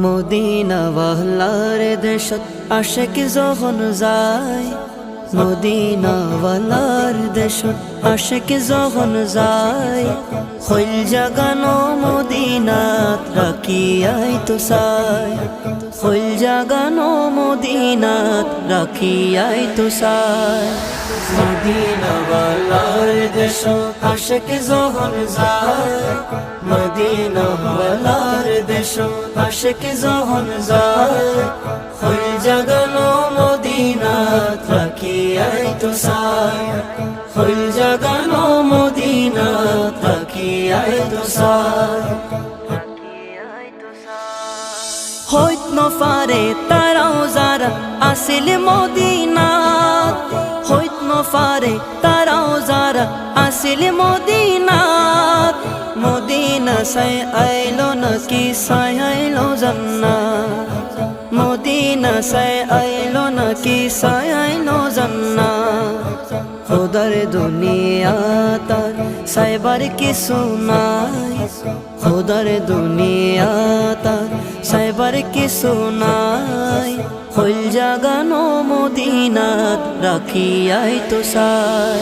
Medina ওয়ালার দেশত আশেক যখন যায়। মদিনা ওয়ালার দেশত আশেক যখন যায়। হইল জাগানো মদিনাত রাখিয়াই তো সাই হইল জাগানো মদিনাত রাখিয়াই তো সাই মদিনা ওয়ালার দেশত আশেক যখন যায়। মদিনা ওয়ালার দেশ, আশেক যখন যায়। হইল জাগানো তো সাই হইল জাগানো মদিনা আই তো সাই হইত নফারে তারাও যারা আসিল মদিনা। হইত নফারে তারাও যারা আসিল মদিনা। মদিনা সাই আইলো নাকি সাই আইলো জান্না মদিনা সাই আইলো নাকি সাই আইলো জান্না খোদার দুনিয়া সাইবার কিছু নাই খোদার দুনিয়া সাইবার কিছু নাই হইল জাগানো মদিনাত রাখিয়াই তো সাই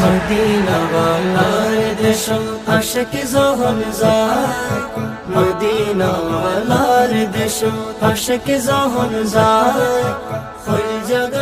মদিনা ওয়ালার দেশ আশেক যখন যায়। মদিনা ওয়ালার দেশ আশেক যখন যায়। হইল জাগা